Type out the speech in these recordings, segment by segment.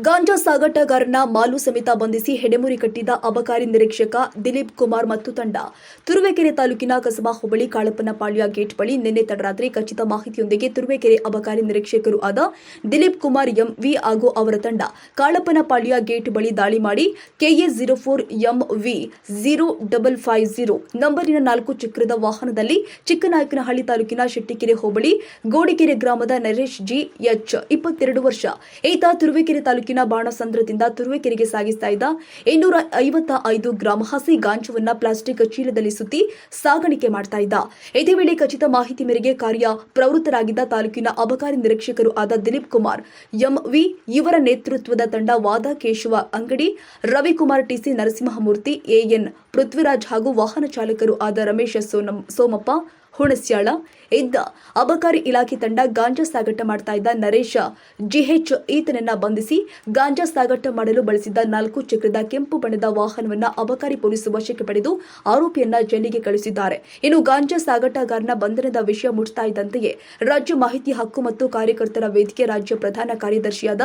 ಸಾಗಾಟಗಾರನ ಮಾಲು ಸಮೇತ ಬಂಧಿಸಿ ಹೆಡೆಮುರಿ ಕಟ್ಟಿದ ಅಬಕಾರಿ ನಿರೀಕ್ಷಕ ದಿಲೀಪ್ ಕುಮಾರ್ ಮತ್ತು ತಂಡ. ತುರುವೇಕೆರೆ ತಾಲೂಕಿನ ಕಸಬಾ ಹೋಬಳಿ ಕಾಳಪ್ಪನಪಾಳ್ಯ ಗೇಟ್ ಬಳಿ ನಿನ್ನೆ ತಡರಾತ್ರಿ ಖಚಿತ ಮಾಹಿತಿಯೊಂದಿಗೆ ತುರುವೇಕೆರೆ ಅಬಕಾರಿ ನಿರೀಕ್ಷಕರು ಆದ ದಿಲೀಪ್ ಕುಮಾರ್ ಎಂ ವಿ ಹಾಗೂ ಅವರ ತಂಡ ಕಾಳಪ್ಪನಪಾಳ್ಯ ಗೇಟ್ ಬಳಿ ದಾಳಿ ಮಾಡಿ KA zero four M V zero double five zero ನಂಬರಿನ ನಾಲ್ಕು ಚಕ್ರದ ವಾಹನದಲ್ಲಿ ಚಿಕ್ಕನಾಯಕನಹಳ್ಳಿ ತಾಲೂಕಿನ ಶೆಟ್ಟಿಕೆರೆ ಹೋಬಳಿ ಗೋಡಿಕೆರೆ ಗ್ರಾಮದ ನರೇಶ್ ಜಿ ಎಚ್ ಇಪ್ಪತ್ತೆರಡು ವರ್ಷ. ಈತ ತುರುವೇಕೆರೆ ತಾಲೂಕಿನ ಬಾಣಸಂದ್ರದಿಂದ ತುರುವೇಕೆರೆಗೆ ಸಾಗಿಸ್ತಾ ಇದ್ದ ಇನ್ನೂರ ಐವತ್ತ ಐದು ಗ್ರಾಂ ಹಸಿ ಗಾಂಜವನ್ನ ಪ್ಲಾಸ್ಟಿಕ್ ಚೀಲದಲ್ಲಿ ಸುತ್ತಿ ಸಾಗಾಣಿಕೆ ಮಾಡ್ತಾ ಇದ್ದ. ಇದೇ ವೇಳೆ ಖಚಿತ ಮಾಹಿತಿ ಮೇರೆಗೆ ಕಾರ್ಯ ಪ್ರವೃತ್ತರಾಗಿದ್ದ ತಾಲೂಕಿನ ಅಬಕಾರಿ ನಿರೀಕ್ಷಕರು ಆದ ದಿಲೀಪ್ ಕುಮಾರ್, ಎಂವಿ ಇವರ ನೇತೃತ್ವದ ತಂಡ ವಾದ ಕೇಶವ ಅಂಗಡಿ, ರವಿಕುಮಾರ್ ಟಿಸಿ ನರಸಿಂಹಮೂರ್ತಿ, ಎಎನ್ ಪೃಥ್ವಿರಾಜ್ ಹಾಗೂ ವಾಹನ ಚಾಲಕರು ಆದ ರಮೇಶ ಸೋಮಪ್ಪ ಹುಣಸ್ಯಾಳ, ಇದ್ದ ಅಬಕಾರಿ ಇಲಾಖೆ ತಂಡ ಗಾಂಜಾ ಸಾಗಾಟ ಮಾಡ್ತಾ ಇದ್ದ ನರೇಶ ಜಿಎಚ್ ಈತನನ್ನ ಬಂಧಿಸಿ ಗಾಂಜಾ ಸಾಗಾಟ ಮಾಡಲು ಬಳಸಿದ್ದ ನಾಲ್ಕು ಚಕ್ರದ ಕೆಂಪು ಬಣ್ಣದ ವಾಹನವನ್ನ ಅಬಕಾರಿ ಪೊಲೀಸ್ ವಶಕ್ಕೆ ಪಡೆದು ಆರೋಪಿಯನ್ನ ಜೈಲಿಗೆ ಕಳುಹಿಸಿದ್ದಾರೆ. ಇನ್ನು ಗಾಂಜಾ ಸಾಗಾಟಗಾರನ ಬಂಧನದ ವಿಷಯ ಮುಟ್ತಾ ಇದ್ದಂತೆಯೇ ರಾಜ್ಯ ಮಾಹಿತಿ ಹಕ್ಕು ಮತ್ತು ಕಾರ್ಯಕರ್ತರ ವೇದಿಕೆ ರಾಜ್ಯ ಪ್ರಧಾನ ಕಾರ್ಯದರ್ಶಿಯಾದ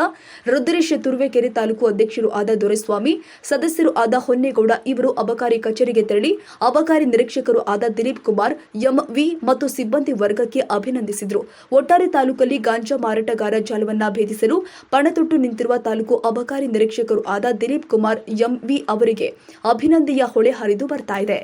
ರುದ್ರೇಶ್ ತುರುವೇಕೆರೆ ತಾಲೂಕು ಅಧ್ಯಕ್ಷರು ಆದ ದೊರೆಸ್ವಾಮಿ, ಸದಸ್ಯರು ಆದ ಹೊನ್ನೇಗೌಡ ಇವರು ಅಬಕಾರಿ ಕಚೇರಿಗೆ ತೆರಳಿ ಅಬಕಾರಿ ನಿರೀಕ್ಷಕರು ಆದ ದಿಲೀಪ್ ಕುಮಾರ್ ಎಂವಿ ಮತ್ತು ಸಿಬ್ಬಂದಿ ವರ್ಗಕ್ಕೆ ಅಭಿನಂದಿಸಿದರು. ಒಟ್ಟಾರೆ ತಾಲೂಕಲ್ಲಿ ಗಾಂಜಾ ಮಾರಾಟಗಾರ ಜಾಲವನ್ನ ಭೇದಿಸಲು ಪಣತೊಟ್ಟು ನಿಂತಿರುವ ತಾಲೂಕು ಅಬಕಾರಿ ನಿರೀಕ್ಷಕರು ಆದ ದಿಲೀಪ್ ಕುಮಾರ್ ಎಂವಿ ಅವರಿಗೆ ಅಭಿನಂದಿಯ ಹೊಳೆ ಹರಿದು ಬರ್ತಾ ಇದೆ.